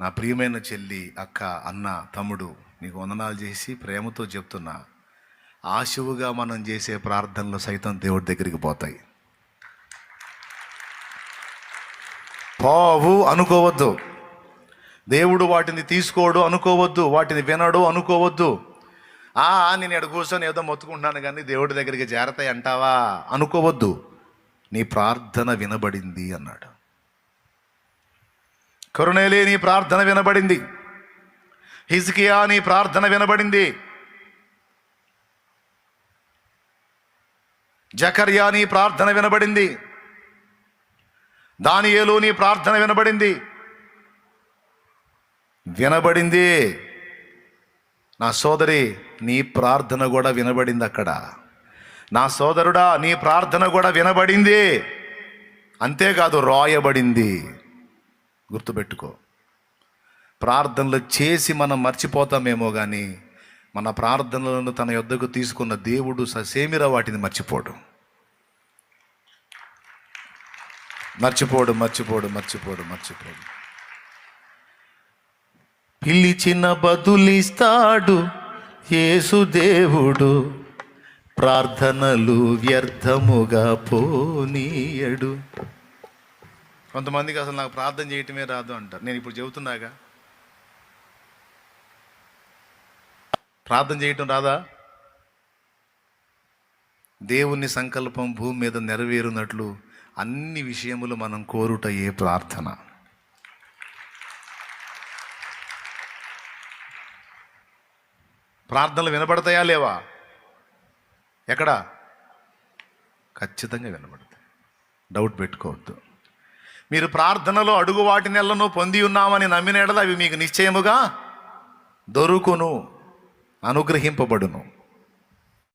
నా ప్రియమైన చెల్లి అక్క అన్న తమ్ముడు నీకు వందనాలు చేసి ప్రేమతో చెప్తున్నా. ఆశువుగా మనం చేసే ప్రార్థనలు సైతం దేవుడి దగ్గరికి పోతాయి. పోవు అనుకోవద్దు. దేవుడు వాటిని తీసుకోడు అనుకోవద్దు వాటిని వినడు అనుకోవద్దు. ఆ నేను ఎడ కూర్చొని ఏదో మొత్తుకుంటున్నాను కానీ దేవుడి దగ్గరికి చేరతాయి అంటావా? అనుకోవద్దు. నీ ప్రార్థన వినబడింది అన్నాడు. కరుణేలే నీ ప్రార్థన వినబడింది. హిజ్కియా నీ ప్రార్థన వినబడింది. జకర్యా నీ ప్రార్థన వినబడింది. దానియేలు నీ ప్రార్థన వినబడింది. వినబడింది. నా సోదరి నీ ప్రార్థన కూడా వినబడింది అక్కడ. నా సోదరుడా నీ ప్రార్థన కూడా వినబడింది. అంతేకాదు రాయబడింది. గుర్తుపెట్టుకో. ప్రార్థనలు చేసి మనం మర్చిపోతామేమో కానీ మన ప్రార్థనలను తన యొద్దకు తీసుకున్న దేవుడు ససేమిర వాటిని మర్చిపోడు. మర్చిపోడు మర్చిపోడు మర్చిపోడు మర్చిపోడు. పిలిచిన బదులిస్తాడు యేసుదేవుడు ప్రార్థనలు వ్యర్థముగా పోనీయడు. కొంతమందికి అసలు నాకు ప్రార్థన చేయటమే రాదు అంటారు. నేను ఇప్పుడు చెబుతున్నాగా? ప్రార్థన చేయటం రాదా? దేవుని సంకల్పం భూమి మీద నెరవేరునట్లు అన్ని విషయములు మనం కోరుట ఏ ప్రార్థన? ప్రార్థనలు వినపడతాయా లేవా? ఎక్కడ? ఖచ్చితంగా వినపడతాయి డౌట్ పెట్టుకోవద్దు. మీరు ప్రార్థనలో అడుగు వాటి నెలను పొంది ఉన్నామని నమ్మిన అవి మీకు నిశ్చయముగా దొరుకును అనుగ్రహింపబడును.